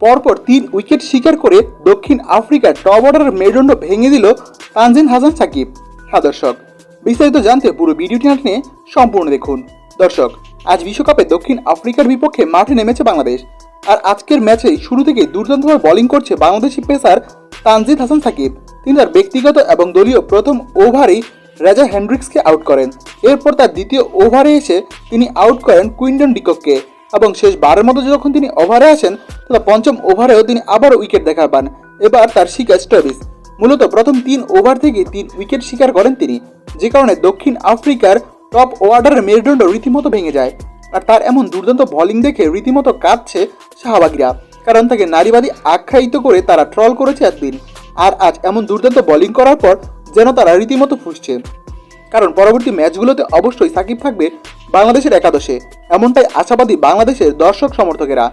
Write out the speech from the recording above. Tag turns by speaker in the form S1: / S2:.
S1: পরপর তিন উইকেট শিকার করে দক্ষিণ আফ্রিকার টপ অর্ডারের মেরুদণ্ড ভেঙে দিল তানজিন হাসান সাকিব। হ্যাঁ দর্শক, বিস্তারিত জানতে পুরো ভিডিওটি না টেনে সম্পূর্ণ দেখুন। দর্শক, আজ বিশ্বকাপে দক্ষিণ আফ্রিকার বিপক্ষে মাঠে নেমেছে বাংলাদেশ। আর আজকের ম্যাচে শুরু থেকেই দুর্দান্তভাবে বোলিং করছে বাংলাদেশি পেসার তানজিদ হাসান সাকিব। তিনি তার ব্যক্তিগত এবং দলীয় প্রথম ওভারেই রাজা হ্যান্ড্রিক্সকে আউট করেন। এরপর তার দ্বিতীয় ওভারে এসে তিনি আউট করেন কুইন্টন ডিকককে। এবং শেষ বারের মতো যখন তিনি ওভারে আসেন তথা পঞ্চম ওভারেও তিনি আবারও উইকেট দেখা পান। এবার তার শিকার স্টবিস মূলত প্রথম তিন ওভার থেকে তিন উইকেট শিকার করেন তিনি, যে কারণে দক্ষিণ আফ্রিকার টপ ওয়ার্ডারের মেরুদণ্ড রীতিমতো ভেঙে যায়। আর তার এমন দুর্দান্ত বোলিং দেখে রীতিমতো কাঁদছে শাহবাগিরা, কারণ তাকে নারীবাদী আখ্যায়িত করে তারা ট্রল করেছে একদিন। আর আজ এমন দুর্দান্ত বোলিং করার পর যেন তারা রীতিমতো ফুসছে। কারণ পরবর্তী ম্যাচগুলোতে অবশ্যই সাকিব থাকবে বাংলাদেশের একাদশে। এমনটাই আশাবাদী বাংলাদেশের দর্শক সমর্থকেরা